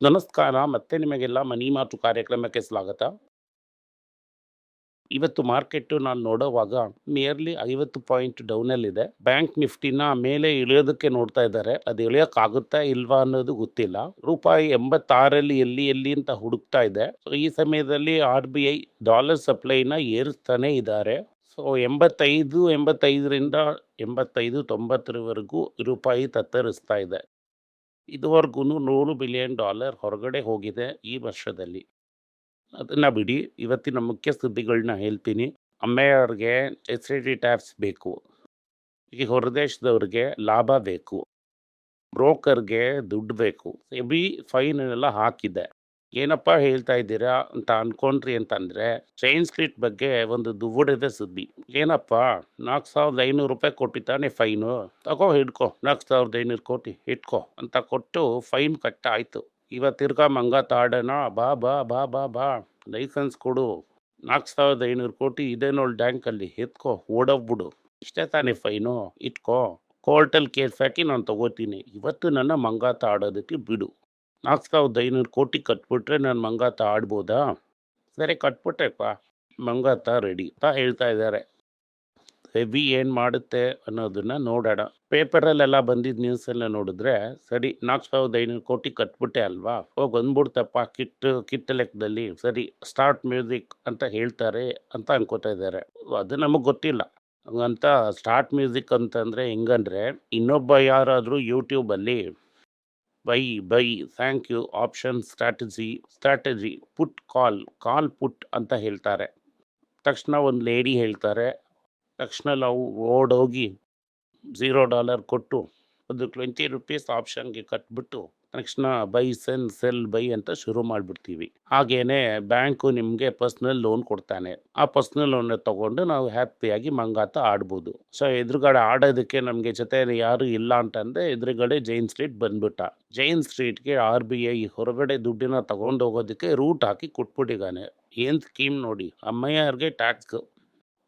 ನಮಸ್ಕಾರ, ಮತ್ತೆ ನಿಮಗೆಲ್ಲ ಮನಿ ಮಾತು ಕಾರ್ಯಕ್ರಮಕ್ಕೆ ಸ್ವಾಗತ. ಇವತ್ತು ಮಾರ್ಕೆಟ್ ನಾನು ನೋಡೋವಾಗ ನಿಯರ್ಲಿ ಐವತ್ತು ಪಾಯಿಂಟ್ ಡೌನಲ್ಲಿದೆ. ಬ್ಯಾಂಕ್ ನಿಫ್ಟಿನ ಮೇಲೆ ಇಳಿಯೋದಕ್ಕೆ ನೋಡ್ತಾ ಇದ್ದಾರೆ. ಅದು ಇಳಿಯೋಕ್ಕಾಗುತ್ತಾ ಇಲ್ವಾ ಅನ್ನೋದು ಗೊತ್ತಿಲ್ಲ. ರೂಪಾಯಿ ಎಂಬತ್ತಾರಲ್ಲಿ ಎಲ್ಲಿ ಎಲ್ಲಿ ಅಂತ ಹುಡುಕ್ತಾ ಇದೆ. ಈ ಸಮಯದಲ್ಲಿ ಆರ್ ಬಿ ಐ ಡಾಲರ್ ಸಪ್ಲೈನ ಏರಿಸ್ತಾನೆ ಇದ್ದಾರೆ. ಸೊ ಎಂಬತ್ತೈದು, ಎಂಬತ್ತೈದರಿಂದ ಎಂಬತ್ತೈದು, ತೊಂಬತ್ತರವರೆಗೂ ರೂಪಾಯಿ ತತ್ತರಿಸ್ತಾ ಇದೆ. ಇದುವರೆಗೂ ನೂರು ಬಿಲಿಯನ್ ಡಾಲರ್ ಹೊರಗಡೆ ಹೋಗಿದೆ ಈ ವರ್ಷದಲ್ಲಿ. ಅದನ್ನು ಬಿಡಿ, ಇವತ್ತಿನ ಮುಖ್ಯ ಸುದ್ದಿಗಳನ್ನ ಹೇಳ್ತೀನಿ. ಅಮ್ಮೆಯವ್ರಿಗೆ ಎಸ್ ಐ ಟಿ ಟ್ಯಾಕ್ಸ್ ಬೇಕು. ಈ ಹೊರದೇಶದವ್ರಿಗೆ ಲಾಭ ಬೇಕು. ಬ್ರೋಕರ್ಗೆ ದುಡ್ಡು ಬೇಕು. ಎಬಿ ಫೈನ್ ಎಲ್ಲ ಹಾಕಿದೆ. ಏನಪ್ಪ ಹೇಳ್ತಾ ಇದ್ದೀರಾ ಅಂತ ಅನ್ಕೊಂಡ್ರಿ ಅಂತಂದ್ರೆ ಚೈನ್ ಸ್ಟ್ರೀಟ್ ಬಗ್ಗೆ ಒಂದು ದುವ್ವಡಿದೆ ಸುದ್ದಿ. ಏನಪ್ಪ ನಾಲ್ಕು ಸಾವಿರದ ಐನೂರು ರೂಪಾಯಿ ಕೊಟ್ಟಿದ್ದಾನೆ ಫೈನು ತಗೋ ಹಿಡ್ಕೊ. ನಾಲ್ಕು ಸಾವಿರದ ಐನೂರು ಕೋಟಿ ಇಟ್ಕೋ ಅಂತ ಕೊಟ್ಟು ಫೈನ್ ಆಯಿತು ಇವತ್ತು ತಿರ್ಗಾ ಮಂಗ ತಾಡೋಣ ಬಾ ಬಾ ಬಾ ಬಾ ಬಾ. ಲೈಸೆನ್ಸ್ ಕೊಡು. ನಾಲ್ಕು ಸಾವಿರದ ಐನೂರು ಕೋಟಿ ಇದೆ ಡ್ಯಾಂಕಲ್ಲಿ ಬ್ಯಾಂಕಲ್ಲಿ ಎತ್ಕೋ ಓಡೋಗ್ಬಿಡು. ಇಷ್ಟೇ ತಾನೇ ಫೈನು ಇಟ್ಕೊ. ಕೋರ್ಟಲ್ಲಿ ಕೇಸ್ ಹಾಕಿ ನಾನು ತಗೋತೀನಿ. ಇವತ್ತು ನನ್ನ ಮಂಗಾತ ಆಡೋದಕ್ಕೆ ಬಿಡು. ನಾಲ್ಕು ಸಾವಿರದ ಐನೂರು ಕೋಟಿ ಕಟ್ಬಿಟ್ರೆ ನಾನು ಮಂಗಾತ ಆಡ್ಬೋದಾ? ಸರಿ, ಕಟ್ಬಿಟ್ರೆಪ್ಪ. ಮಂಗಾತ ರೆಡಿ ಅಂತ ಹೇಳ್ತಾ ಇದ್ದಾರೆ. ಹೆವಿ ಏನು ಮಾಡುತ್ತೆ ಅನ್ನೋದನ್ನು ನೋಡೋಣ. ಪೇಪರಲ್ಲೆಲ್ಲ ಬಂದಿದ್ದ ನ್ಯೂಸೆಲ್ಲ ನೋಡಿದ್ರೆ, ಸರಿ ನಾಲ್ಕು ಸಾವಿರದ ಐನೂರು ಕೋಟಿ ಕಟ್ಬಿಟ್ಟೆ ಅಲ್ವಾ? ಹೋಗಿ ಬಂದ್ಬಿಡ್ತಪ್ಪ, ಕಿಟ್ ಕಿಟ್ಟ ಲೆಕ್ಕದಲ್ಲಿ. ಸರಿ ಸ್ಟಾರ್ಟ್ ಮ್ಯೂಸಿಕ್ ಅಂತ ಹೇಳ್ತಾರೆ ಅಂತ ಅನ್ಕೋತಾ ಇದ್ದಾರೆ. ಅದು ನಮಗೆ ಗೊತ್ತಿಲ್ಲ. ಹಂಗಂತ ಸ್ಟಾರ್ಟ್ ಮ್ಯೂಸಿಕ್ ಅಂತಂದರೆ ಹೆಂಗಂದ್ರೆ, ಇನ್ನೊಬ್ಬ ಯಾರಾದರೂ ಯೂಟ್ಯೂಬಲ್ಲಿ bye bye thank you option strategy strategy put call call put ಅಂತ ಹೇಳ್ತಾರೆ. ತಕ್ಷಣ ಒಂದು ಲೇಡಿ ಹೇಳ್ತಾರೆ. ತಕ್ಷಣ ನಾವು ಓಡೋಗಿ ಝೀರೋ ಡಾಲರ್ ಕೊಟ್ಟು ಒಂದು ಟ್ವೆಂಟಿ ರುಪೀಸ್ ಆಪ್ಷನ್ಗೆ ಕಟ್ಬಿಟ್ಟು ತಕ್ಷಣ ಬೈ ಸೆನ್ ಸೆಲ್ ಬೈ ಅಂತ ಶುರು ಮಾಡಿಬಿಡ್ತೀವಿ. ಹಾಗೇನೆ ಬ್ಯಾಂಕು ನಿಮಗೆ ಪರ್ಸ್ನಲ್ ಲೋನ್ ಕೊಡ್ತಾನೆ. ಆ ಪರ್ಸ್ನಲ್ ಲೋನ್ ತಗೊಂಡು ನಾವು ಹ್ಯಾಪಿಯಾಗಿ ಮಂಗಾತ ಆಡ್ಬೋದು. ಸೊ ಎದುರುಗಡೆ ಆಡೋದಕ್ಕೆ ನಮಗೆ ಜೊತೆ ಯಾರು ಇಲ್ಲ ಅಂತಂದರೆ ಎದುರುಗಡೆ ಜೈನ್ ಸ್ಟ್ರೀಟ್ ಬಂದ್ಬಿಟ್ಟ. ಜೈನ್ ಸ್ಟ್ರೀಟ್ಗೆ ಆರ್ ಬಿ ಐ ಹೊರಗಡೆ ದುಡ್ಡಿನ ತಗೊಂಡು ಹೋಗೋದಕ್ಕೆ ರೂಟ್ ಹಾಕಿ ಕೊಟ್ಬಿಟ್ಟಿದ್ದಾನೆ. ಏನು ಸ್ಕೀಮ್ ನೋಡಿ ಅಮ್ಮಯ್ಯವ್ರಿಗೆ ಟ್ಯಾಕ್ಸ್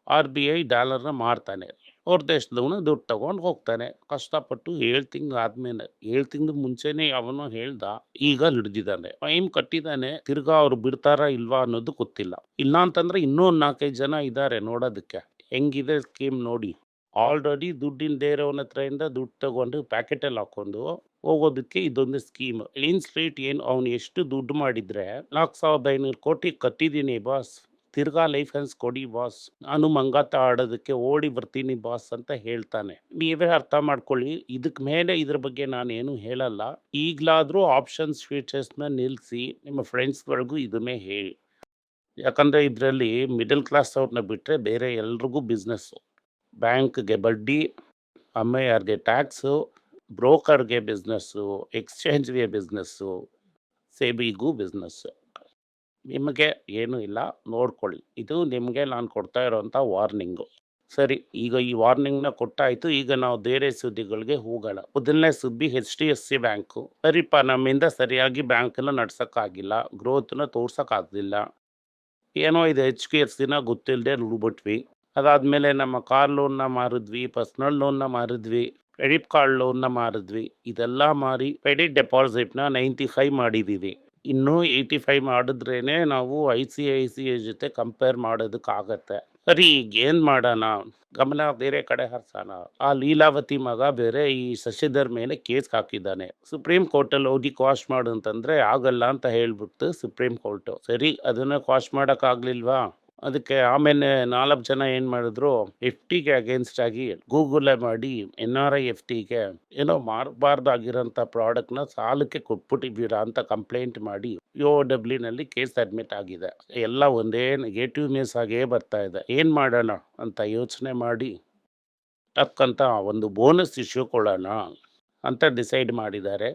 ಆರ್ ಬಿ ಐ ಡಾಲರ್ನ ಮಾರ್ತಾನೆ. ಅವ್ರ ದೇಶದವನು ದುಡ್ಡು ತಗೊಂಡು ಹೋಗ್ತಾನೆ. ಕಷ್ಟಪಟ್ಟು ಏಳು ತಿಂಗ್ಳು ಆದ್ಮೇಲೆ, ಏಳು ತಿಂಗ್ಳು ಮುಂಚೆನೆ ಅವನು ಹೇಳ್ದ, ಈಗ ಹಿಡ್ದಿದ್ದಾನೆ ಐಮ್ ಕಟ್ಟಿದ್ದಾನೆ, ತಿರ್ಗಾ ಅವ್ರು ಬಿಡ್ತಾರ ಇಲ್ವಾ ಅನ್ನೋದು ಗೊತ್ತಿಲ್ಲ. ಇಲ್ಲ ಅಂತಂದ್ರೆ ಇನ್ನೂ ನಾಲ್ಕೈದು ಜನ ಇದ್ದಾರೆ ನೋಡೋದಕ್ಕೆ. ಹೆಂಗಿದೆ ಸ್ಕೀಮ್ ನೋಡಿ. ಆಲ್ರೆಡಿ ದುಡ್ಡಿನ ಇರೋವನ ಹತ್ರದಿಂದ ದುಡ್ಡು ತಗೊಂಡು ಪ್ಯಾಕೆಟಲ್ಲಿ ಹಾಕೊಂಡು ಹೋಗೋದಕ್ಕೆ ಇದೊಂದು ಸ್ಕೀಮ್. ಕ್ಲೀನ್ ಸ್ಟ್ರೀಟ್ ಏನು ಅವ್ನು ಎಷ್ಟು ದುಡ್ಡು ಮಾಡಿದ್ರೆ ನಾಲ್ಕು ಸಾವಿರದ ಐನೂರು ಕೋಟಿ ಕಟ್ಟಿದ್ದೀನಿ ಬಾಸ್. ತಿರ್ಗಾ ಲೈಫೆನ್ಸ್ ಕೊಡಿ ಬಾಸ್. ನಾನು ಮಂಗಾತ ಆಡೋದಕ್ಕೆ ಓಡಿ ಬರ್ತೀನಿ ಬಾಸ್ ಅಂತ ಹೇಳ್ತಾನೆ. ನೀವೇ ಅರ್ಥ ಮಾಡ್ಕೊಳ್ಳಿ ಇದಕ್ಕೆ ಮೇಲೆ ಇದ್ರ ಬಗ್ಗೆ ನಾನೇನು ಹೇಳಲ್ಲ. ಈಗಲಾದರೂ ಆಪ್ಷನ್ಸ್ ಫೀಚರ್ಸ್ನ ನಿಲ್ಲಿಸಿ ನಿಮ್ಮ ಫ್ರೆಂಡ್ಸ್ವರೆಗೂ ಇದನ್ನೇ ಹೇಳಿ. ಯಾಕಂದರೆ ಇದರಲ್ಲಿ ಮಿಡಲ್ ಕ್ಲಾಸ್ ಅವ್ರನ್ನ ಬಿಟ್ಟರೆ ಬೇರೆ ಎಲ್ರಿಗೂ ಬಿಸ್ನೆಸ್ಸು ಬ್ಯಾಂಕ್ಗೆ ಬಡ್ಡಿ ಅಮ್ಮಯ್ಯಾರ್ಗೆ ಟ್ಯಾಕ್ಸು ಬ್ರೋಕರ್ಗೆ ಬಿಸ್ನೆಸ್ಸು ಎಕ್ಸ್ಚೇಂಜ್ಗೆ ಬಿಸ್ನೆಸ್ಸು ಸೇಬಿಗೂ ಬಿಸ್ನೆಸ್ಸು ನಿಮಗೆ ಏನೂ ಇಲ್ಲ, ನೋಡ್ಕೊಳ್ಳಿ. ಇದು ನಿಮಗೆ ನಾನು ಕೊಡ್ತಾ ಇರೋವಂಥ ವಾರ್ನಿಂಗು. ಸರಿ, ಈಗ ಈ ವಾರ್ನಿಂಗ್ನ ಕೊಟ್ಟಾಯಿತು, ಈಗ ನಾವು ಬೇರೆ ಸುದ್ದಿಗಳಿಗೆ ಹೋಗೋಣ. ಮೊದಲನೇ ಸುದ್ದಿ H D S C bank. ಸರಿಪ್ಪ ನಮ್ಮಿಂದ ಸರಿಯಾಗಿ ಬ್ಯಾಂಕನ್ನು ನಡ್ಸೋಕ್ಕಾಗಿಲ್ಲ, ಗ್ರೋತ್ನ ತೋರ್ಸೋಕ್ಕಾಗಲಿಲ್ಲ. ಏನೋ ಇದು ಎಚ್ ಕೆ ಎಫ್ ಸಿನ ಗೊತ್ತಿಲ್ಲದೆ ನುಡ್ಬಿಟ್ವಿ ಅದಾದಮೇಲೆ ನಮ್ಮ ಕಾರ್ ಲೋನ್ನ ಮಾರಿದ್ವಿ, ಪರ್ಸ್ನಲ್ ಲೋನ್ನ ಮಾರಿದ್ವಿ, ಕ್ರೆಡಿಟ್ ಕಾರ್ಡ್ ಲೋನ್ನ ಮಾರಿದ್ವಿ. ಇದೆಲ್ಲ ಮಾರಿ ಕ್ರೆಡಿಟ್ ಡೆಪಾಸಿಟ್ನ ನೈಂಟಿ ಫೈವ್ ಮಾಡಿದ್ದೀವಿ ಇನ್ನೂ ಏಯ್ಟಿ ಫೈವ್ ಮಾಡಿದ್ರೇ ನಾವು I C I C I ಜೊತೆ ಕಂಪೇರ್ ಮಾಡೋದಕ್ಕಾಗತ್ತೆ. ಸರಿ ಈಗ ಏನು ಮಾಡೋಣ? ಗಮನ ಬೇರೆ ಕಡೆ ಹರ್ಸೋಣ. ಆ ಲೀಲಾವತಿ ಮಗ ಬೇರೆ ಈ ಶಶಿಧರ್ ಮೇಲೆ ಕೇಸ್ ಹಾಕಿದ್ದಾನೆ. ಸುಪ್ರೀಂ ಕೋರ್ಟಲ್ಲಿ ಹೋಗಿ ಕ್ವಾಶ್ ಮಾಡು ಅಂತಂದರೆ ಆಗಲ್ಲ ಅಂತ ಹೇಳ್ಬಿಟ್ಟು ಸುಪ್ರೀಂ ಕೋರ್ಟು ಸರಿ, ಅದನ್ನು ಕ್ವಾಶ್ ಮಾಡೋಕ್ಕಾಗ್ಲಿಲ್ವಾ? ಅದಕ್ಕೆ ಆಮೇಲೆ ನಾಲ್ಕು ಜನ ಏನು ಮಾಡಿದ್ರು ಎಫ್ ಟಿಗೆ ಅಗೇನ್ಸ್ಟ್ ಆಗಿ ಗೂಗಲೇ ಮಾಡಿ ಎನ್ ಆರ್ ಐ ಎಫ್ ಟಿಗೆ ಏನೋ ಮಾರಬಾರ್ದಾಗಿರೋಂಥ ಪ್ರಾಡಕ್ಟ್ನ ಸಾಲಕ್ಕೆ ಕೊಟ್ಬಿಟ್ಟಿದ್ದೀರಾ ಅಂತ ಕಂಪ್ಲೇಂಟ್ ಮಾಡಿ ಯು ಡಬ್ಲ್ಯೂನಲ್ಲಿ ಕೇಸ್ ಅಡ್ಮಿಟ್ ಆಗಿದೆ. ಎಲ್ಲ ಒಂದೇ ನೆಗೆಟಿವ್ ನ್ಯೂಸ್ ಆಗೇ ಬರ್ತಾ ಇದೆ. ಏನು ಮಾಡೋಣ ಅಂತ ಯೋಚನೆ ಮಾಡಿ ಅಂತ ಒಂದು ಬೋನಸ್ ಇಶ್ಯೂ ಕೊಡೋಣ ಅಂತ ಡಿಸೈಡ್ ಮಾಡಿದ್ದಾರೆ.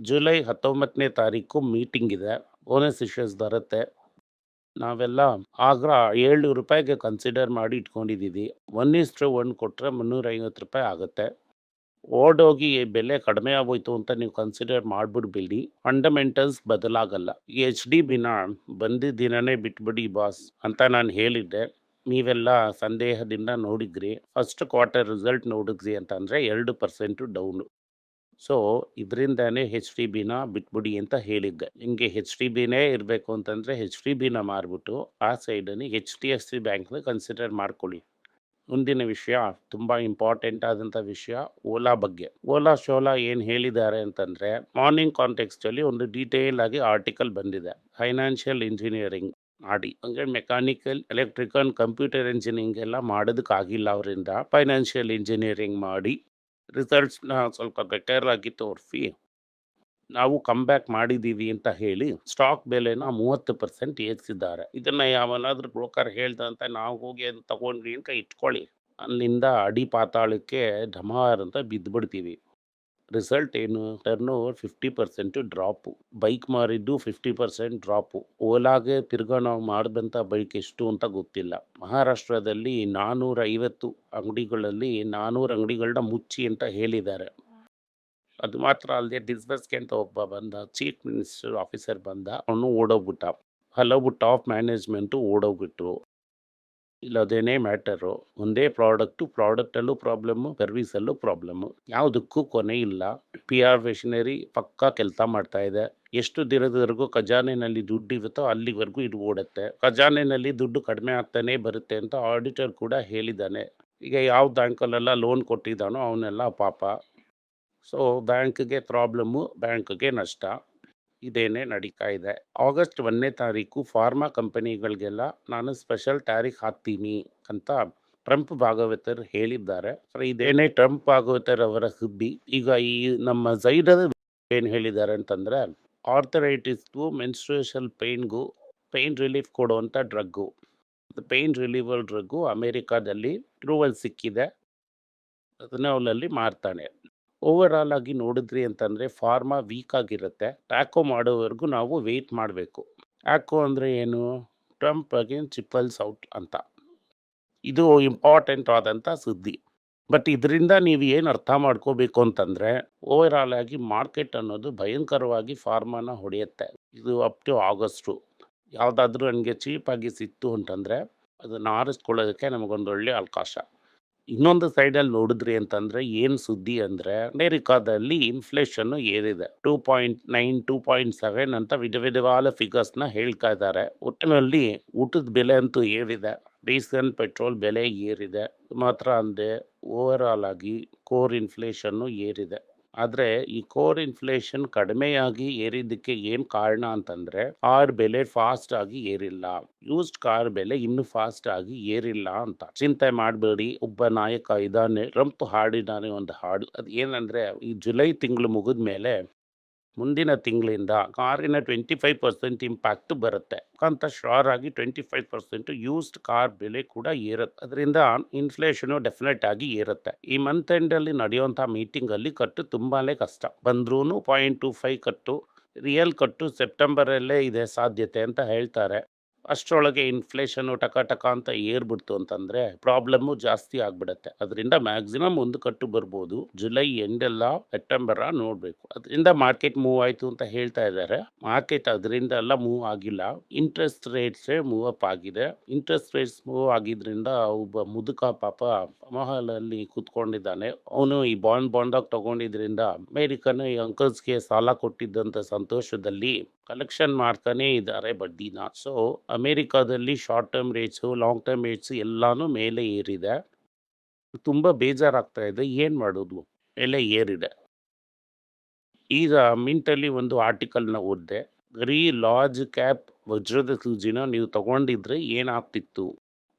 ಜುಲೈ ಹತ್ತೊಂಬತ್ತನೇ ತಾರೀಕು ಮೀಟಿಂಗ್ ಇದೆ. ಬೋನಸ್ ಇಶ್ಯೂಸ್ ಬರುತ್ತೆ. ನಾವೆಲ್ಲ ಆಗ್ರ ಏಳ್ನೂರು ರೂಪಾಯಿಗೆ ಕನ್ಸಿಡರ್ ಮಾಡಿ ಇಟ್ಕೊಂಡಿದ್ದೀವಿ. ಒನ್ ಇಸ್ಟ್ರು ಒನ್ ಕೊಟ್ಟರೆ ಮುನ್ನೂರೈವತ್ತು ರೂಪಾಯಿ ಆಗುತ್ತೆ. ಓಡೋಗಿ ಬೆಲೆ ಕಡಿಮೆ ಆಗೋಯ್ತು ಅಂತ ನೀವು ಕನ್ಸಿಡರ್ ಮಾಡಿಬಿಡ್ಬೇಡಿ. ಫಂಡಮೆಂಟಲ್ಸ್ ಬದಲಾಗಲ್ಲ. ಎಚ್ ಡಿ ಬಿನ ಬಂದಿದ್ದ ದಿನನೇ ಬಿಟ್ಬಿಡಿ ಬಾಸ್ ಅಂತ ನಾನು ಹೇಳಿದ್ದೆ. ನೀವೆಲ್ಲ ಸಂದೇಹದಿಂದ ನೋಡಿದ್ರಿ. ಫಸ್ಟ್ ಕ್ವಾರ್ಟರ್ ರಿಸಲ್ಟ್ ನೋಡಿದ್ರಿ ಅಂತಂದರೆ ಎರಡು ಪರ್ಸೆಂಟು ಡೌನು ಸೊ, ಇದರಿಂದಾನೇ ಹೆಚ್ ಡಿ ಬಿನ ಬಿಟ್ಬಿಡಿ ಅಂತ ಹೇಳಿದ್ದೆ. ನಿಮಗೆ ಹೆಚ್ ಡಿ ಬಿನೇ ಇರಬೇಕು ಅಂತಂದರೆ ಹೆಚ್ ಡಿ ಬಿನ ಮಾರ್ಬಿಟ್ಟು ಆ ಸೈಡನ್ನು ಹೆಚ್ ಡಿ ಎಫ್ ಸಿ ಬ್ಯಾಂಕ್ನ ಕನ್ಸಿಡರ್ ಮಾಡ್ಕೊಳ್ಳಿ. ಮುಂದಿನ ವಿಷಯ, ತುಂಬ ಇಂಪಾರ್ಟೆಂಟ್ ಆದಂಥ ವಿಷಯ, ಓಲಾ ಬಗ್ಗೆ. ಓಲಾ ಶೋಲಾ ಏನು ಹೇಳಿದ್ದಾರೆ ಅಂತಂದರೆ ಮಾರ್ನಿಂಗ್ ಕಾಂಟೆಕ್ಸ್ಟಲ್ಲಿ ಒಂದು ಡೀಟೇಲ್ ಆಗಿ ಆರ್ಟಿಕಲ್ ಬಂದಿದೆ. ಫೈನಾನ್ಷಿಯಲ್ ಇಂಜಿನಿಯರಿಂಗ್ ಮಾಡಿ ಅಂದರೆ ಮೆಕ್ಯಾನಿಕಲ್ ಎಲೆಕ್ಟ್ರಿಕಲ್ ಕಂಪ್ಯೂಟರ್ ಇಂಜಿನಿಯರಿಂಗ್ ಎಲ್ಲ ಮಾಡೋದಕ್ಕಾಗಿಲ್ಲ ಅವರಿಂದ. ಫೈನಾನ್ಷಿಯಲ್ ಇಂಜಿನಿಯರಿಂಗ್ ಮಾಡಿ. ರಿಸಲ್ಟ್ಸ್ನ ಸ್ವಲ್ಪ ಬೆಟರ್ ಆಗಿ ತೋರಿಸಿ ನಾವು ಕಮ್ ಬ್ಯಾಕ್ ಮಾಡಿದ್ದೀವಿ ಅಂತ ಹೇಳಿ ಸ್ಟಾಕ್ ಬೆಲೆನ ಮೂವತ್ತು ಪರ್ಸೆಂಟ್ ಏರಿಸಿದ್ದಾರೆ. ಇದನ್ನು ಯಾವನಾದರೂ ಬ್ರೋಕರ್ ಹೇಳ್ದಂತ ನಾವು ಹೋಗಿ ಅದು ತಗೊಂಡ್ವಿ ಅಂತ ಇಟ್ಕೊಳ್ಳಿ. ಅಲ್ಲಿಂದ ಅಡಿ ಪಾತಾಳಕ್ಕೆ ಧಮಾರ್ ಅಂತ ಬಿದ್ದುಬಿಡ್ತೀವಿ ರಿಸಲ್ಟ್ ಏನು? Turn over fifty percent drop bike ಮಾರಿದ್ದು fifty percent drop ಓಲಾಗೆ ತಿರ್ಗಾ ನಾವು ಮಾಡಿದಂಥ ಬೈಕ್ ಎಷ್ಟು ಅಂತ ಗೊತ್ತಿಲ್ಲ. ಮಹಾರಾಷ್ಟ್ರದಲ್ಲಿ ನಾನ್ನೂರ ಐವತ್ತು ಅಂಗಡಿಗಳಲ್ಲಿ ನಾನ್ನೂರು ಅಂಗಡಿಗಳನ್ನ ಮುಚ್ಚಿ ಅಂತ ಹೇಳಿದ್ದಾರೆ. ಅದು ಮಾತ್ರ ಅಲ್ಲದೆ ಡಿಸ್ಬಸ್ಗೆ ಅಂತ ಒಬ್ಬ ಬಂದ ಚೀಫ್ ಮಿನಿಸ್ಟರ್ ಆಫೀಸರ್ ಬಂದ, ಅವನು ಓಡೋಗ್ಬಿಟ್ಟ. ಹಲವು ಟಾಪ್ ಮ್ಯಾನೇಜ್ಮೆಂಟು ಓಡೋಗ್ಬಿಟ್ರು. ಇಲ್ಲ ಅದೇನೇ ಮ್ಯಾಟರು. ಒಂದೇ ಪ್ರಾಡಕ್ಟು, ಪ್ರಾಡಕ್ಟಲ್ಲೂ ಪ್ರಾಬ್ಲಮ್ಮು, ಸರ್ವಿಸಲ್ಲೂ ಪ್ರಾಬ್ಲಮ್ಮು. ಯಾವುದಕ್ಕೂ ಕೊನೆ ಇಲ್ಲ. ಪಿ ಆರ್ ವೆಷನರಿ ಪಕ್ಕಾ ಕೆಲಸ ಮಾಡ್ತಾ ಇದೆ. ಎಷ್ಟು ದಿನದವರೆಗೂ ಖಜಾನೆನಲ್ಲಿ ದುಡ್ಡು ಇರುತ್ತೋ ಅಲ್ಲಿವರೆಗೂ ಇದು ಓಡುತ್ತೆ. ಖಜಾನೆನಲ್ಲಿ ದುಡ್ಡು ಕಡಿಮೆ ಆಗ್ತಾನೆ ಬರುತ್ತೆ ಅಂತ ಆಡಿಟರ್ ಕೂಡ ಹೇಳಿದ್ದಾನೆ. ಈಗ ಯಾವ ಬ್ಯಾಂಕಲ್ಲೆಲ್ಲ ಲೋನ್ ಕೊಟ್ಟಿದ್ದಾನೋ ಅವನ್ನೆಲ್ಲ ಪಾಪ. ಸೊ, ಬ್ಯಾಂಕ್ಗೆ ಪ್ರಾಬ್ಲಮ್ಮು, ಬ್ಯಾಂಕ್ಗೆ ನಷ್ಟ. ಇದೇನೇ ನಡೀತಾ ಇದೆ. ಆಗಸ್ಟ್ ಒಂದನೇ ತಾರೀಕು ಫಾರ್ಮಾ ಕಂಪನಿಗಳಿಗೆಲ್ಲ ನಾನು ಸ್ಪೆಷಲ್ ಟ್ಯಾರಿಫ್ ಹಾಕ್ತೀನಿ ಅಂತ ಟ್ರಂಪ್ ಭಾಗವತರು ಹೇಳಿದ್ದಾರೆ. ಇದೇನೇ ಟ್ರಂಪ್ ಭಾಗವತರ್ ಅವರ ಸುದ್ದಿ. ಈಗ ಈ ನಮ್ಮ ಝೈಡದ ಏನು ಹೇಳಿದ್ದಾರೆ ಅಂತಂದರೆ ಆರ್ಥರೈಟಿಸ್ಗೂ ಮೆನ್ಸ್ಟ್ರೇಷನ್ ಪೇಯ್ನ್ಗೂ ಪೇಯ್ನ್ ರಿಲೀಫ್ ಕೊಡುವಂಥ ಡ್ರಗ್ಗು ಪೇಯ್ನ್ ರಿಲೀವಲ್ ಡ್ರಗ್ಗು ಅಮೇರಿಕಾದಲ್ಲಿ ಟ್ರೂವಲ್ ಸಿಕ್ಕಿದೆ. ಅದನ್ನ ಅವರಲ್ಲಿ ಮಾರ್ತಾನೆ. ಓವರ್ ಆಲ್ ಆಗಿ ನೋಡಿದ್ರಿ ಅಂತಂದರೆ ಫಾರ್ಮಾ ವೀಕ್ ಆಗಿರುತ್ತೆ. ಟ್ಯಾಕೋ ಮಾಡೋವರೆಗೂ ನಾವು ವೆಯ್ಟ್ ಮಾಡಬೇಕು. ಟ್ಯಾಕೋ ಅಂದರೆ ಏನು? ಟ್ರಂಪ್ ಅಗೇನ್ ಚಿಪ್ಪಲ್ಸ್ ಔಟ್ ಅಂತ. ಇದು ಇಂಪಾರ್ಟೆಂಟ್ ಆದಂಥ ಸುದ್ದಿ. ಬಟ್ ಇದರಿಂದ ನೀವು ಏನು ಅರ್ಥ ಮಾಡ್ಕೋಬೇಕು ಅಂತಂದರೆ ಓವರ್ ಆಲ್ ಆಗಿ ಮಾರ್ಕೆಟ್ ಅನ್ನೋದು ಭಯಂಕರವಾಗಿ ಫಾರ್ಮಾನ ಹೊಡೆಯುತ್ತೆ. ಇದು ಅಪ್ ಟು ಆಗಸ್ಟು ಯಾವುದಾದ್ರೂ ನನಗೆ ಚೀಪಾಗಿ ಸಿಕ್ತು ಅಂತಂದರೆ, ಅದನ್ನು ಆರಿಸ್ಕೊಳ್ಳೋದಕ್ಕೆ ನಮಗೊಂದು ಒಳ್ಳೆಯ ಅವಕಾಶ. ಇನ್ನೊಂದು ಸೈಡಲ್ಲಿ ನೋಡಿದ್ರಿ ಅಂತಂದರೆ ಏನು ಸುದ್ದಿ ಅಂದರೆ ಅಮೇರಿಕಾದಲ್ಲಿ ಇನ್ಫ್ಲೇಷನ್ನು ಏರಿದೆ. Two point nine, two point seven ಅಂತ ವಿಧ ವಿಧವಾದ ಫಿಗರ್ಸ್ನ ಹೇಳ್ತಾ ಇದ್ದಾರೆ. ಒಟ್ಟಿನಲ್ಲಿ ಊಟದ ಬೆಲೆ ಅಂತೂ ಏರಿದೆ. ಡೀಸೆಲ್, ಪೆಟ್ರೋಲ್ ಬೆಲೆ ಏರಿದೆ. ಮಾತ್ರ ಅಂದರೆ ಓವರ್ ಆಲ್ ಆಗಿ ಕೋರ್ ಇನ್ಫ್ಲೇಷನ್ನು ಏರಿದೆ. ಆದರೆ ಈ ಕೋರ್ ಇನ್ಫ್ಲೇಷನ್ ಕಡಿಮೆಯಾಗಿ ಏರಿದ್ದಕ್ಕೆ ಏನು ಕಾರಣ ಅಂತಂದರೆ ಕಾರ್ ಬೆಲೆ ಫಾಸ್ಟ್ ಆಗಿ ಏರಿಲ್ಲ. ಯೂಸ್ಡ್ ಕಾರ್ ಬೆಲೆ ಇನ್ನೂ ಫಾಸ್ಟ್ ಆಗಿ ಏರಿಲ್ಲ ಅಂತ. ಚಿಂತೆ ಮಾಡಬೇಡಿ. ಒಬ್ಬ ನಾಯಕ ಇದ್ದಾನೆ ಟ್ರಂಪ್ ಹಾಡಿದಾನೆ, ಒಂದು ಹಾಡು. ಅದು ಏನಂದ್ರೆ ಈ ಜುಲೈ ತಿಂಗಳು ಮುಗಿದ ಮೇಲೆ ಮುಂದಿನ ತಿಂಗಳಿಂದ ಕಾರಿನ ಟ್ವೆಂಟಿ ಫೈವ್ ಪರ್ಸೆಂಟ್ ಇಂಪ್ಯಾಕ್ಟ್ ಬರುತ್ತೆ. ಅಂತ ಶೋರ್ ಆಗಿ twenty five percent used car ಬೆಲೆ ಕೂಡ ಏರುತ್ತೆ. ಅದರಿಂದ ಇನ್ಫ್ಲೇಷನು ಡೆಫಿನೆಟ್ ಆಗಿ ಏರುತ್ತೆ. ಈ ಮಂತ್ ಎಂಡ್ ಅಲ್ಲಿ ನಡೆಯುವಂತಹ ಮೀಟಿಂಗ್ ಅಲ್ಲಿ ಕಟ್ಟು ತುಂಬಾನೇ ಕಷ್ಟ. ಬಂದ್ರೂ point two five cut real cut ಸೆಪ್ಟೆಂಬರಲ್ಲೇ ಇದೆ ಸಾಧ್ಯತೆ ಅಂತ ಹೇಳ್ತಾರೆ. ಅಷ್ಟರೊಳಗೆ ಇನ್ಫ್ಲೇಷನು ಟಕ ಟಕ ಅಂತ ಏರ್ಬಿಡ್ತು ಅಂತಂದರೆ ಪ್ರಾಬ್ಲಮ್ಮು ಜಾಸ್ತಿ ಆಗ್ಬಿಡತ್ತೆ. ಅದರಿಂದ ಮ್ಯಾಕ್ಸಿಮಮ್ ಒಂದು ಕಟ್ಟು ಬರ್ಬೋದು. ಜುಲೈ ಎಂಡೆಲ್ಲ ಸೆಪ್ಟೆಂಬರ ನೋಡಬೇಕು. ಅದರಿಂದ ಮಾರ್ಕೆಟ್ ಮೂವ್ ಆಯಿತು ಅಂತ ಹೇಳ್ತಾ ಇದ್ದಾರೆ. ಮಾರ್ಕೆಟ್ ಅದರಿಂದ ಎಲ್ಲ ಮೂವ್ ಆಗಿಲ್ಲ. ಇಂಟ್ರೆಸ್ಟ್ ರೇಟ್ಸೇ ಮೂವ್ ಅಪ್ ಆಗಿದೆ. ಇಂಟ್ರೆಸ್ಟ್ ರೇಟ್ಸ್ ಮೂವ್ ಆಗಿದ್ರಿಂದ ಒಬ್ಬ ಮುದುಕ ಪಾಪ ಮಹಲಲ್ಲಿ ಕೂತ್ಕೊಂಡಿದ್ದಾನೆ. ಅವನು ಈ ಬಾಂಡ್ ಬಾಂಡಾಗಿ ತಗೊಂಡಿದ್ರಿಂದ ಅಮೇರಿಕನ್ ಈ ಅಂಕಲ್ಸ್ಗೆ ಸಾಲ ಕೊಟ್ಟಿದ್ದಂಥ ಸಂತೋಷದಲ್ಲಿ ಕಲೆಕ್ಷನ್ ಮಾಡ್ತಾನೇ ಇದ್ದಾರೆ ಬಡ್ಡಿನ. So ಅಮೇರಿಕಾದಲ್ಲಿ short term rates long term rates ಎಲ್ಲಾನು ಮೇಲೆ ಏರಿದೆ. ತುಂಬ ಬೇಜಾರಾಗ್ತಾ ಇದೆ. ಏನು ಮಾಡೋದು? ಎಲ್ಲ ಏರಿದೆ. ಈಗ ಮಿಂಟಲ್ಲಿ ಒಂದು ಆರ್ಟಿಕಲ್ನ ಓದಿದೆ. ಬರೀ ಲಾರ್ಜ್ ಕ್ಯಾಪ್ ವಜ್ರದ ಸೂಜಿನ ನೀವು ತಗೊಂಡಿದ್ರೆ ಏನಾಗ್ತಿತ್ತು?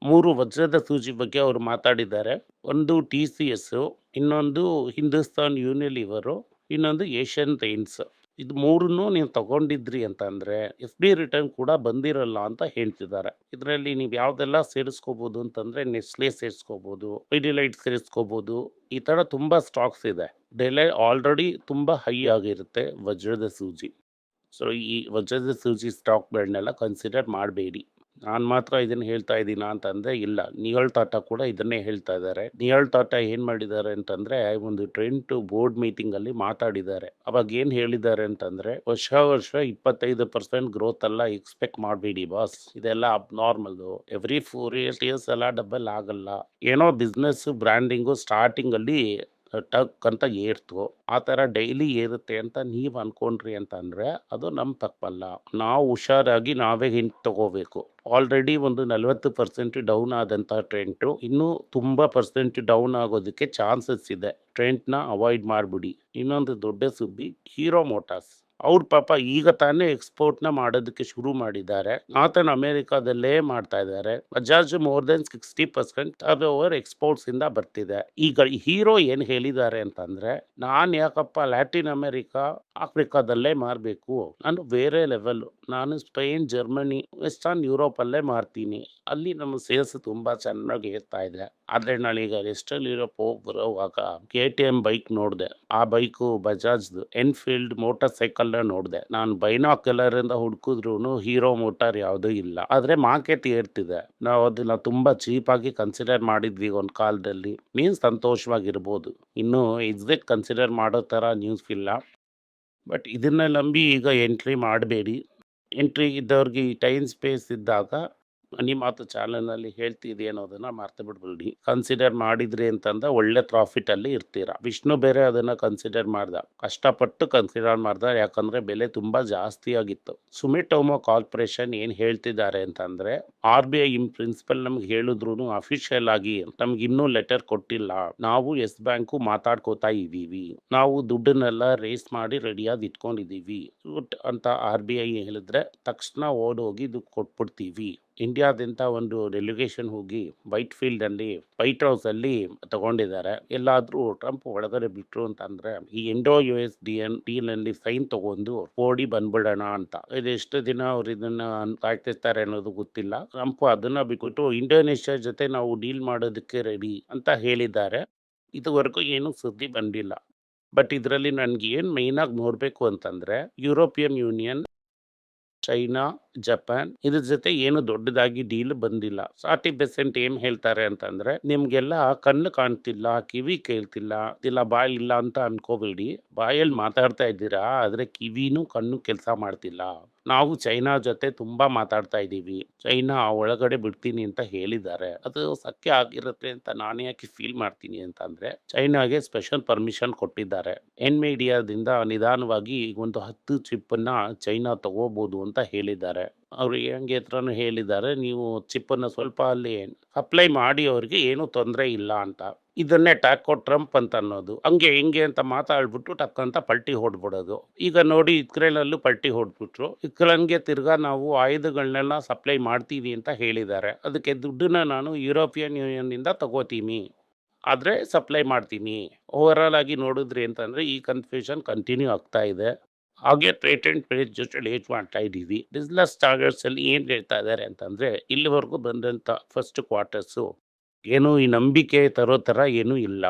ಮೂರು ವಜ್ರದ ಸೂಜಿ ಬಗ್ಗೆ ಅವರು ಮಾತಾಡಿದ್ದಾರೆ. ಒಂದು ಟಿ ಸಿ ಎಸ್ಸು ಇನ್ನೊಂದು ಹಿಂದೂಸ್ತಾನ್ ಯೂನಿಲಿವರು ಇನ್ನೊಂದು ಏಷ್ಯನ್ ಪೇಂಟ್ಸ್ ಇದು ಮೂರನ್ನು ನೀವು ತಗೊಂಡಿದ್ರಿ ಅಂತ ಅಂದರೆ ಎಫ್ ಡಿ ರಿಟರ್ನ್ ಕೂಡ ಬಂದಿರಲ್ಲ ಅಂತ ಹೇಳ್ತಿದ್ದಾರೆ. ಇದರಲ್ಲಿ ನೀವು ಯಾವುದೆಲ್ಲ ಸೇರಿಸ್ಕೋಬೋದು ಅಂತಂದರೆ, ನೆಸ್ಲೆ ಸೇರಿಸ್ಕೋಬೋದು ಐಡಿಲೈಟ್ ಸೇರಿಸ್ಕೋಬೋದು, ಈ ಥರ ತುಂಬ ಸ್ಟಾಕ್ಸ್ ಇದೆ. ಡೆಲೆ ಆಲ್ರೆಡಿ ತುಂಬ ಹೈ ಆಗಿರುತ್ತೆ ವಜ್ರದ ಸೂಜಿ. ಸೊ ಈ ವಜ್ರದ ಸೂಜಿ ಸ್ಟಾಕ್ಗಳನ್ನೆಲ್ಲ ಕನ್ಸಿಡರ್ ಮಾಡಬೇಡಿ. ನಾನು ಮಾತ್ರ ಇದನ್ನು ಹೇಳ್ತಾ ಇದ್ದೀನ ಅಂತಂದರೆ, ಇಲ್ಲ. ನಿಯಲ್ ಟಾಟಾ ಕೂಡ ಇದನ್ನೇ ಹೇಳ್ತಾ ಇದ್ದಾರೆ. ನಿಯಲ್ ಟಾಟಾ ಏನು ಮಾಡಿದ್ದಾರೆ ಅಂತಂದರೆ, ಒಂದು ಟ್ರೆಂಟ್ ಬೋರ್ಡ್ ಮೀಟಿಂಗಲ್ಲಿ ಮಾತಾಡಿದ್ದಾರೆ. ಅವಾಗ ಏನು ಹೇಳಿದ್ದಾರೆ ಅಂತಂದರೆ, ವರ್ಷ ವರ್ಷ ಇಪ್ಪತ್ತೈದು ಪರ್ಸೆಂಟ್ ಗ್ರೋತ್ ಎಲ್ಲ ಎಕ್ಸ್ಪೆಕ್ಟ್ ಮಾಡಬೇಡಿ ಬಾಸ್ ಇದೆಲ್ಲ abnormal every four years years ಎಲ್ಲ ಡಬಲ್ ಆಗಲ್ಲ. ಏನೋ ಬಿಸ್ನೆಸ್ ಬ್ರ್ಯಾಂಡಿಂಗು ಸ್ಟಾರ್ಟಿಂಗಲ್ಲಿ ಟಕ್ ಅಂತ ಏರ್ತು ಆ ಥರ ಡೈಲಿ ಏರುತ್ತೆ ಅಂತ ನೀವು ಅಂದ್ಕೊಂಡ್ರಿ ಅಂತ ಅಂದರೆ ಅದು ನಮ್ಮ ತಪ್ಪಲ್ಲ. ನಾವು ಹುಷಾರಾಗಿ ನಾವೇ ಹಿಂಟ್ ತಗೋಬೇಕು. ಆಲ್ರೆಡಿ ಒಂದು ನಲವತ್ತು ಪರ್ಸೆಂಟ್ ಡೌನ್ ಆದಂಥ ಟ್ರೆಂಟು, ಇನ್ನೂ ತುಂಬ ಪರ್ಸೆಂಟ್ ಡೌನ್ ಆಗೋದಕ್ಕೆ ಚಾನ್ಸಸ್ ಇದೆ. ಟ್ರೆಂಟ್ನ ಅವಾಯ್ಡ್ ಮಾಡಿಬಿಡಿ. ಇನ್ನೊಂದು ದೊಡ್ಡ ಸುದ್ದಿ, ಹೀರೋ ಮೋಟಾರ್ಸ್. ಅವ್ರ ಪಾಪ ಈಗ ತಾನೇ ಎಕ್ಸ್ಪೋರ್ಟ್ನ ಮಾಡೋದಕ್ಕೆ ಶುರು ಮಾಡಿದ್ದಾರೆ. ಆತನ ಅಮೆರಿಕಾದಲ್ಲೇ ಮಾಡ್ತಾ ಇದ್ದಾರೆ. Bajaj more than sixty percent ಅದು ಓವರ್ ಎಕ್ಸ್ಪೋರ್ಟ್ಸ್ ಇಂದ ಬರ್ತಿದೆ. ಈಗ ಹೀರೋ ಏನು ಹೇಳಿದ್ದಾರೆ ಅಂತಂದ್ರೆ, ನಾನು ಯಾಕಪ್ಪ ಲ್ಯಾಟಿನ್ ಅಮೆರಿಕಾ, ಆಫ್ರಿಕಾದಲ್ಲೇ ಮಾರಬೇಕು? ನಾನು ಬೇರೆ ಲೆವೆಲ್ ನಾನು ಸ್ಪೇನ್, ಜರ್ಮನಿ, ವೆಸ್ಟರ್ನ್ ಯುರೋಪಲ್ಲೇ ಮಾರ್ತೀನಿ. ಅಲ್ಲಿ ನಮ್ಮ ಸೇಲ್ಸ್ ತುಂಬಾ ಚೆನ್ನಾಗಿ ಇರ್ತಾ ಇದೆ. ಆದರೆ ನಾನೀಗ ವೆಸ್ಟರ್ನ್ ಯುರೋಪ್ ಹೋಗಿ ಬರೋವಾಗ ಕೆ ಟಿ ಎಂ ಬೈಕ್ ನೋಡಿದೆ. ಆ ಬೈಕು ಬಜಾಜ್ದು ಎನ್ಫೀಲ್ಡ್ ಮೋಟಾರ್ ಸೈಕಲ್ನ ನೋಡಿದೆ. ನಾನು ಬೈನಾಕ್ಯುಲರಿಂದ ಹುಡುಕಿದ್ರು ಹೀರೋ ಮೋಟಾರ್ ಯಾವುದೂ ಇಲ್ಲ. ಆದರೆ ಮಾರ್ಕೆಟ್ ಏರ್ತಿದೆ. ನಾವು ಅದನ್ನ ತುಂಬ ಚೀಪಾಗಿ ಕನ್ಸಿಡರ್ ಮಾಡಿದ್ವಿ ಒಂದು ಕಾಲದಲ್ಲಿ. ಮೀನ್ಸ್ ಸಂತೋಷವಾಗಿರ್ಬೋದು. ಇನ್ನು ಎಕ್ಸಾಕ್ಟ್ ಕನ್ಸಿಡರ್ ಮಾಡೋ ಥರ ನ್ಯೂಸ್ ಇಲ್ಲ. ಬಟ್ ಇದನ್ನ ನಂಬಿ ಈಗ ಎಂಟ್ರಿ ಮಾಡಬೇಡಿ. ಎಂಟ್ರಿ ಇದ್ದವ್ರಿಗೆ ಈ ಟೈಮ್ ಸ್ಪೇಸ್ ಇದ್ದಾಗ ಮನಿ ಮಾತು ಚಾನಲ್ನಲ್ಲಿ ಹೇಳ್ತಿದೆ ಅನ್ನೋದನ್ನು ಮರ್ತು ಬಿಡ್ಬಿಡಿ ಕನ್ಸಿಡರ್ ಮಾಡಿದ್ರಿ ಅಂತಂದ ಒಳ್ಳೆ ಪ್ರಾಫಿಟಲ್ಲಿ ಇರ್ತೀರಾ. ವಿಷ್ಣು ಬೇರೆ ಅದನ್ನು ಕನ್ಸಿಡರ್ ಮಾಡ್ದ. ಕಷ್ಟಪಟ್ಟು ಕನ್ಸಿಡರ್ ಮಾಡ್ದ. ಯಾಕಂದರೆ ಬೆಲೆ ತುಂಬ ಜಾಸ್ತಿ ಆಗಿತ್ತು. ಸುಮಿಟೋಮೋ ಕಾರ್ಪೊರೇಷನ್ ಏನು ಹೇಳ್ತಿದ್ದಾರೆ ಅಂತಂದರೆ, ಆರ್ ಬಿ ಐ ಪ್ರಿನ್ಸಿಪಲ್ ನಮ್ಗೆ ಹೇಳಿದ್ರು ಅಫಿಷಿಯಲ್ ಆಗಿ ನಮ್ಗೆ ಇನ್ನೂ ಲೆಟರ್ ಕೊಟ್ಟಿಲ್ಲ. ನಾವು ಎಸ್ ಬ್ಯಾಂಕು ಮಾತಾಡ್ಕೋತಾ ಇದ್ದೀವಿ. ನಾವು ದುಡ್ಡನ್ನೆಲ್ಲ ರೇಸ್ ಮಾಡಿ ರೆಡಿಯಾಗಿ ಇಟ್ಕೊಂಡಿದ್ದೀವಿ. ಅಂತ ಆರ್ ಬಿ ಐ ಹೇಳಿದ್ರೆ ತಕ್ಷಣ ಓಡೋಗಿ ಇದು ಕೊಟ್ಬಿಡ್ತೀವಿ. ಇಂಡಿಯಾದಿಂದ ಒಂದು ಡೆಲಿಗೇಷನ್ ಹೋಗಿ ವೈಟ್ ಫೀಲ್ಡ್ ಅಲ್ಲಿ ವೈಟ್ ಅಲ್ಲಿ ತಗೊಂಡಿದ್ದಾರೆ. ಎಲ್ಲಾದ್ರೂ ಟ್ರಂಪ್ ಒಳಗಡೆ ಬಿಟ್ರು ಅಂತಂದ್ರೆ, ಈ Indo U S D N deal ಅಲ್ಲಿ ಸೈನ್ ತಗೊಂಡು ಓಡಿ ಬಂದ್ಬಿಡೋಣ ಅಂತ. ಇದು ಎಷ್ಟು ದಿನ ಅವ್ರು ಇದನ್ನ ಕಾಯ್ತಿರ್ತಾರೆ ಅನ್ನೋದು ಗೊತ್ತಿಲ್ಲ. ಟ್ರಂಪ್ ಅದನ್ನ ಬಿಟ್ಟು ಇಂಡೋನೇಷ್ಯಾ ಜೊತೆ ನಾವು ಡೀಲ್ ಮಾಡೋದಕ್ಕೆ ರೆಡಿ ಅಂತ ಹೇಳಿದ್ದಾರೆ. ಇದುವರೆಗೂ ಏನು ಸುದ್ದಿ ಬಂದಿಲ್ಲ. ಬಟ್ ಇದರಲ್ಲಿ ನನಗೆ ಏನು ಮೈನ್ ಆಗಿ ನೋಡ್ಬೇಕು ಅಂತಂದ್ರೆ ಯುರೋಪಿಯನ್ ಯೂನಿಯನ್ ಚೈನಾ ಜಪಾನ್ ಇದ್ರ ಜೊತೆ ಏನು ದೊಡ್ಡದಾಗಿ ಡೀಲ್ ಬಂದಿಲ್ಲ. ಫಾರ್ಟಿ ಪರ್ಸೆಂಟ್ ಏನ್ ಹೇಳ್ತಾರೆ ಅಂತಂದ್ರೆ, ನಿಮ್ಗೆಲ್ಲ ಕಣ್ಣು ಕಾಣ್ತಿಲ್ಲ, ಕಿವಿ ಕೇಳ್ತಿಲ್ಲ, ಇಲ್ಲ ಬಾಯಿ ಇಲ್ಲ ಅಂತ ಅನ್ಕೋಬೇಡಿ. ಬಾಯಲ್ಲಿ ಮಾತಾಡ್ತಾ ಇದ್ದೀರಾ, ಆದ್ರೆ ಕಿವಿನೂ ಕಣ್ಣು ಕೆಲಸ ಮಾಡ್ತಿಲ್ಲ. ನಾವು ಚೈನಾ ಜೊತೆ ತುಂಬಾ ಮಾತಾಡ್ತಾ ಇದ್ದೀವಿ. ಚೈನಾ ಒಳಗಡೆ ಬಿಡ್ತೀನಿ ಅಂತ ಹೇಳಿದ್ದಾರೆ. ಅದು ಸತ್ಯ ಆಗಿರುತ್ತೆ ಅಂತ ನಾನೇ ಯಾಕೆ ಫೀಲ್ ಮಾಡ್ತೀನಿ ಅಂತ ಅಂದ್ರೆ ಚೈನಾಗೆ ಸ್ಪೆಷಲ್ ಪರ್ಮಿಷನ್ ಕೊಟ್ಟಿದ್ದಾರೆ. ಎನ್ ಮೀಡಿಯಾದಿಂದ ನಿಧಾನವಾಗಿ ಒಂದು ಹತ್ತು ಚಿಪ್ಪನ್ನ ಚೈನಾ ತಗೋಬಹುದು ಅಂತ ಹೇಳಿದ್ದಾರೆ. ಅವ್ರು ಹೆಂಗೆ ಹತ್ರನೂ ಹೇಳಿದ್ದಾರೆ, ನೀವು ಚಿಪ್ಪನ್ನು ಸ್ವಲ್ಪ ಅಲ್ಲಿ ಅಪ್ಲೈ ಮಾಡಿ ಅವ್ರಿಗೆ ಏನು ತೊಂದರೆ ಇಲ್ಲ ಅಂತ. ಇದನ್ನೇ ಟಾಕೋ ಟ್ರಂಪ್ ಅಂತ ಅನ್ನೋದು. ಹಂಗೆ ಹಿಂಗೆ ಅಂತ ಮಾತಾಡ್ಬಿಟ್ಟು ಟಕ್ಕಂತ ಪಲ್ಟಿ ಹೊಡ್ಬಿಡೋದು. ಈಗ ನೋಡಿ ಇಕ್ರೇಲಲ್ಲೂ ಪಲ್ಟಿ ಹೊಡ್ಬಿಟ್ರು. ಇಕ್ರೇನ್ಗೆ ತಿರ್ಗಾ ನಾವು ಆಯುಧಗಳನ್ನೆಲ್ಲ ಸಪ್ಲೈ ಮಾಡ್ತೀವಿ ಅಂತ ಹೇಳಿದ್ದಾರೆ. ಅದಕ್ಕೆ ದುಡ್ಡನ್ನ ನಾನು ಯುರೋಪಿಯನ್ ಯೂನಿಯನ್ನಿಂದ ತಗೋತೀನಿ. ಆದರೆ ಸಪ್ಲೈ ಮಾಡ್ತೀನಿ. ಓವರಾಲ್ ಆಗಿ ನೋಡಿದ್ರಿ ಅಂತಂದರೆ ಈ ಕನ್ಫ್ಯೂಷನ್ ಕಂಟಿನ್ಯೂ ಆಗ್ತಾ ಇದೆ. ಹಾಗೆ ಪೇಟೆಂಟ್ ಪೇಜ್ ಜೊತೆ ಲೇಟ್ ಮಾಡ್ತಾ ಇದ್ದೀವಿ. ಬಿಸ್ನೆಸ್ ಟಾರ್ಗೆಟ್ಸ್ ಅಲ್ಲಿ ಏನು ಹೇಳ್ತಾ ಇದ್ದಾರೆ ಅಂತಂದರೆ, ಇಲ್ಲಿವರೆಗೂ ಬಂದಂಥ ಫಸ್ಟ್ ಕ್ವಾರ್ಟರ್ಸು ಏನು ಈ ನಂಬಿಕೆ ತರೋ ಥರ ಏನೂ ಇಲ್ಲ.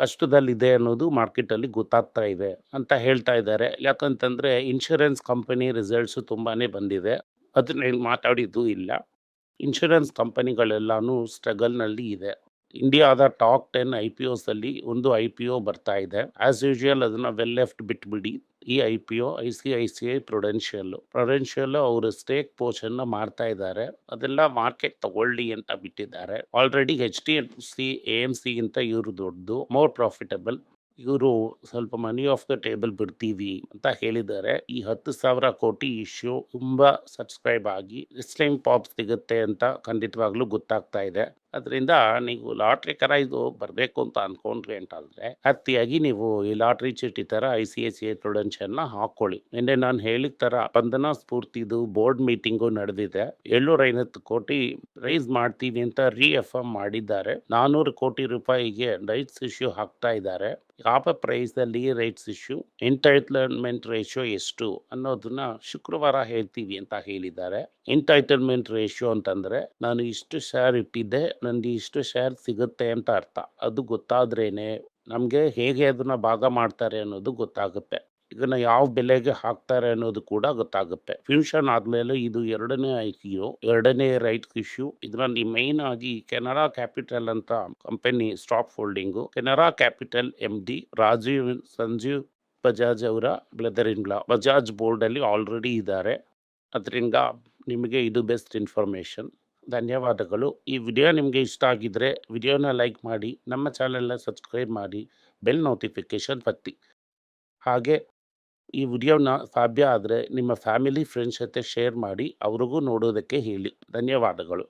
ಕಷ್ಟದಲ್ಲಿದೆ ಅನ್ನೋದು ಮಾರ್ಕೆಟಲ್ಲಿ ಗೊತ್ತಾಗ್ತಾ ಇದೆ ಅಂತ ಹೇಳ್ತಾ ಇದ್ದಾರೆ ಯಾಕಂತಂದರೆ ಇನ್ಶೂರೆನ್ಸ್ ಕಂಪನಿ ರಿಸಲ್ಟ್ಸು ತುಂಬಾ ಬಂದಿದೆ. ಅದನ್ನ ಮಾತಾಡಿದ್ದು ಇಲ್ಲ. ಇನ್ಶೂರೆನ್ಸ್ ಕಂಪನಿಗಳೆಲ್ಲಾನು ಸ್ಟ್ರಗಲ್ನಲ್ಲಿ ಇದೆ. ಇಂಡಿಯಾದ ಟಾಪ್ ಟೆನ್ ಐ ಪಿ ಒಸಲ್ಲಿ ಒಂದು ಐ ಪಿ ಒ ಬರ್ತಾ ಇದೆ. ಆ್ಯಸ್ ಯೂಶುವಲ್ ಅದನ್ನು ವೆಲ್ ಲೆಫ್ಟ್ ಬಿಟ್ಬಿಡಿ. ಈ I P O, I C I C I ಪ್ರೊಡೆನ್ಷಿಯಲ್ಲು ಪ್ರೊಡೆನ್ಷಿಯಲ್ಲು ಅವರು ಸ್ಟೇಕ್ ಪೋಷನ್ನ ಮಾಡ್ತಾ ಇದ್ದಾರೆ. ಅದೆಲ್ಲ ಮಾರ್ಕೆಟ್ ತಗೊಳ್ಳಿ ಅಂತ ಬಿಟ್ಟಿದ್ದಾರೆ. Already H D F C A M ಸಿಗಿಂತ ಇವರು ದೊಡ್ಡದು ಮೋರ್ ಪ್ರಾಫಿಟಬಲ್ ಇವರು ಸ್ವಲ್ಪ ಮನಿ ಆಫ್ ದ ಟೇಬಲ್ ಬಿಡ್ತೀವಿ ಅಂತ ಹೇಳಿದ್ದಾರೆ. ಈ ಹತ್ತು ಸಾವಿರ ಕೋಟಿ ಇಶ್ಯೂ ತುಂಬ ಸಬ್ಸ್ಕ್ರೈಬ್ ಆಗಿ ರಿಸ್ಲಿಂಗ್ ಪಾಪ್ ಸಿಗುತ್ತೆ ಅಂತ ಖಂಡಿತವಾಗ್ಲೂ ಗೊತ್ತಾಗ್ತಾ ಇದೆ. ಅದರಿಂದ ನೀವು ಲಾಟ್ರಿ ಕರ ಇದು ಬರಬೇಕು ಅಂತ ಅನ್ಕೊಂಡ್ರಿ ಅಂತಂದರೆ ಅತಿಯಾಗಿ ನೀವು ಈ ಲಾಟ್ರಿ ಚೀಟಿ ತರ I C I C I ಹಾಕೊಳ್ಳಿ. ನಿನ್ನೆ ನಾನು ಹೇಳಿದ ತರ ಬಂಧನ ಸ್ಫೂರ್ತಿದು ಬೋರ್ಡ್ ಮೀಟಿಂಗು ನಡೆದಿದೆ. ಏಳ್ನೂರ ಐವತ್ತು ಕೋಟಿ ರೈಸ್ ಮಾಡ್ತೀವಿ ಅಂತ ರೀ ಎಫ್ ಮಾಡಿದ್ದಾರೆ. ನಾನೂರು ಕೋಟಿ ರೂಪಾಯಿಗೆ ರೈಟ್ಸ್ ಇಶ್ಯೂ ಹಾಕ್ತಾ ಇದ್ದಾರೆ. ಯಾವ ಪ್ರೈಸ್ ಅಲ್ಲಿ ರೈಟ್ಸ್ ಇಶ್ಯೂ ಎಂಟೈಟ್ಲ್ಮೆಂಟ್ ರೇಷಿಯೋ ಎಷ್ಟು ಅನ್ನೋದನ್ನ ಶುಕ್ರವಾರ ಹೇಳ್ತೀವಿ ಅಂತ ಹೇಳಿದ್ದಾರೆ. ಎಂಟೈಟಲ್ಮೆಂಟ್ ರೇಷಿಯೋ ಅಂತಂದ್ರೆ ನಾನು ಇಷ್ಟು ಶೇರ್ ಇಟ್ಟಿದ್ದೆ ನನಗೆ ಇಷ್ಟು ಶೇರ್ ಸಿಗುತ್ತೆ ಅಂತ ಅರ್ಥ. ಅದು ಗೊತ್ತಾದ್ರೇನೆ ನಮಗೆ ಹೇಗೆ ಅದನ್ನ ಭಾಗ ಮಾಡ್ತಾರೆ ಅನ್ನೋದು ಗೊತ್ತಾಗುತ್ತೆ. ಇದನ್ನ ಯಾವ ಬೆಲೆಗೆ ಹಾಕ್ತಾರೆ ಅನ್ನೋದು ಕೂಡ ಗೊತ್ತಾಗುತ್ತೆ. ಫ್ಯೂಷನ್ ಆದ್ಮೇಲೆ ಇದು ಎರಡನೇ ಐಕಿಯು ಎರಡನೇ ರೈಟ್ ಇಶ್ಯೂ ಇದರಲ್ಲಿ ಮೈನ್ ಆಗಿ ಕೆನರಾ ಕ್ಯಾಪಿಟಲ್ ಅಂತ company stock holding Canara capital M D Rajeev, Sanjeev Bajaj ಅವರ brother in law Bajaj board ಅಲ್ಲಿ ಆಲ್ರೆಡಿ ಇದ್ದಾರೆ. ಅದರಿಂದ ನಿಮಗೆ ಇದು ಬೆಸ್ಟ್ ಇನ್ಫಾರ್ಮೇಶನ್ ಧನ್ಯವಾದಗಳು. ಈ ವಿಡಿಯೋ ನಿಮಗೆ ಇಷ್ಟ ಆಗಿದ್ರೆ ವಿಡಿಯೋನ ಲೈಕ್ ಮಾಡಿ, ನಮ್ಮ ಚಾನೆಲ್ನ ಸಬ್ಸ್ಕ್ರೈಬ್ ಮಾಡಿ ಬೆಲ್ ನೋಟಿಫಿಕೇಷನ್ ಒತ್ತಿ. ಹಾಗೆ ಈ ವಿಡಿಯೋನ ಸಾಧ್ಯ ಆದರೆ ನಿಮ್ಮ ಫ್ಯಾಮಿಲಿ ಫ್ರೆಂಡ್ಸ್ ಜೊತೆ ಶೇರ್ ಮಾಡಿ ಅವ್ರಿಗೂ ನೋಡೋದಕ್ಕೆ ಹೇಳಿ. ಧನ್ಯವಾದಗಳು.